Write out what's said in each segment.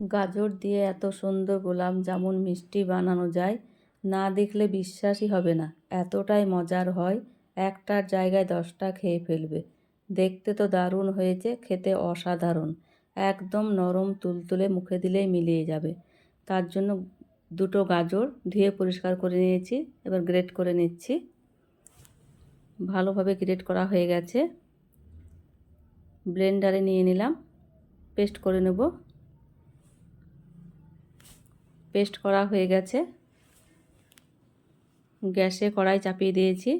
গাজর দিয়ে এত সুন্দর গোলাম জামুন মিষ্টি বানানো যায়, না দেখলে বিশ্বাসই হবে না। এতটাই মজার হয়, একটার জায়গায় দশটা খেয়ে ফেলবে। দেখতে তো দারুণ হয়েছে, খেতে অসাধারণ। একদম নরম তুলতুলে মুখে দিলেই মিলিয়ে যাবে। তার জন্য দুটো গাজর ধুয়ে পরিষ্কার করে নিয়েছি, এবার গ্রেট করে নিচ্ছি। ভালোভাবে গ্রেট করা হয়ে গেছে। ব্লেন্ডারে নিয়ে নিলাম, পেস্ট করে নেব। পেস্ট করা হয়ে গেছে। গ্যাসে কড়াই চাপিয়ে দিয়েছি।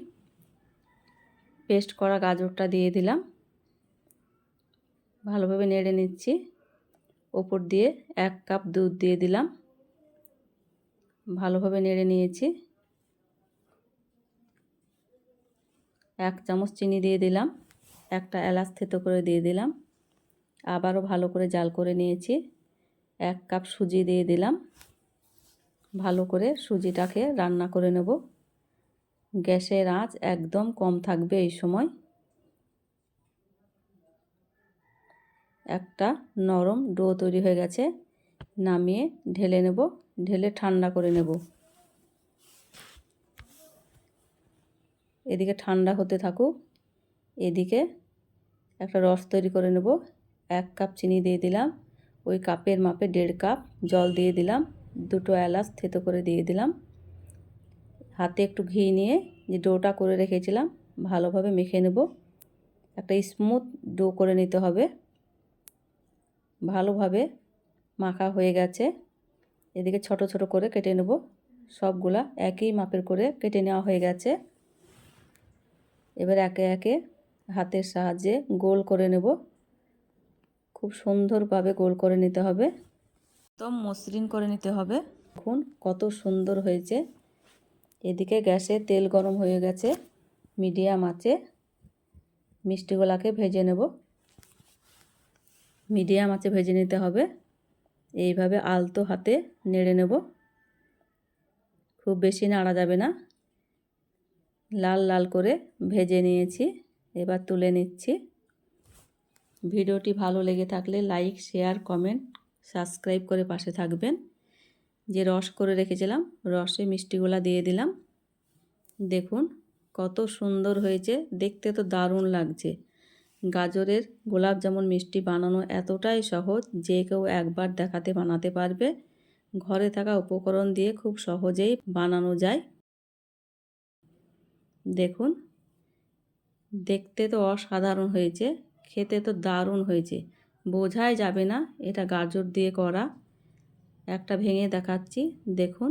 পেস্ট করা গাজরটা দিয়ে দিলাম। ভালোভাবে নেড়ে নিচ্ছি। ওপর দিয়ে এক কাপ দুধ দিয়ে দিলাম। ভালোভাবে নেড়ে নিয়েছি। এক চামচ চিনি দিয়ে দিলাম। একটা এলাচ থেতো করে দিয়ে দিলাম। আবারও ভালো করে জাল করে নিয়েছি। এক কাপ সুজি দিয়ে দিলাম। ভালো করে সুজিটাকে রান্না করে নেব। গ্যাসের আঁচ একদম কম থাকবে এই সময়। একটা নরম ডো তৈরি হয়ে গেছে, নামিয়ে ঢেলে নেব, ঢেলে ঠান্ডা করে নেব। এদিকে ঠান্ডা হতে থাকুক, এদিকে একটা রস তৈরি করে নেব। এক কাপ চিনি দিয়ে দিলাম, ওই কাপের মাপে দেড় কাপ জল দিয়ে দিলাম। দুটো এলাচ থেতো করে দিয়ে দিলাম। হাতে একটু ঘি নিয়ে যে ডোটা করে রেখেছিলাম, ভালোভাবে মেখে নেব। একটা স্মুথ ডো করে নিতে হবে। ভালোভাবে মাখা হয়ে গেছে। এদিকে ছোট ছোট করে কেটে নেব। সবগুলা একই মাপের করে কেটে নেওয়া হয়ে গেছে। এবার একে একে হাতের সাহায্যে গোল করে নেব। খুব সুন্দরভাবে গোল করে নিতে হবে। একদম মসৃণ করে নিতে হবে। এখন কত সুন্দর হয়েছে। এদিকে গ্যাসে তেল গরম হয়ে গেছে, মিডিয়াম আছে। মিষ্টিগুলাকে ভেজে নেব। মিডিয়াম আছে ভেজে নিতে হবে। এইভাবে আলতো হাতে নেড়ে নেব। খুব বেশি নাড়া যাবে না। লাল লাল করে ভেজে নিয়েছি, এবার তুলে নিচ্ছি। ভিডিওটি ভালো লেগে থাকলে লাইক, শেয়ার, কমেন্ট সাবস্ক্রাইব করে পাশে থাকবেন। যে রস করে রেখেছিলাম, রসে মিষ্টিগুলা দিয়ে দিলাম। দেখুন, কত সুন্দর হয়েছে। দেখতে তো দারুণ লাগছে। গাজরের গোলাপ যেমন মিষ্টি বানানো এতটাই সহজ যে কেউ একবার দেখাতে বানাতে পারবে। ঘরে থাকা উপকরণ দিয়ে খুব সহজেই বানানো যায়। দেখুন, দেখতে তো অসাধারণ হয়েছে, খেতে তো দারুণ হয়েছে। বোঝাই যাবে না এটা গাজর দিয়ে করা। একটা ভেঙে দেখাচ্ছি দেখুন।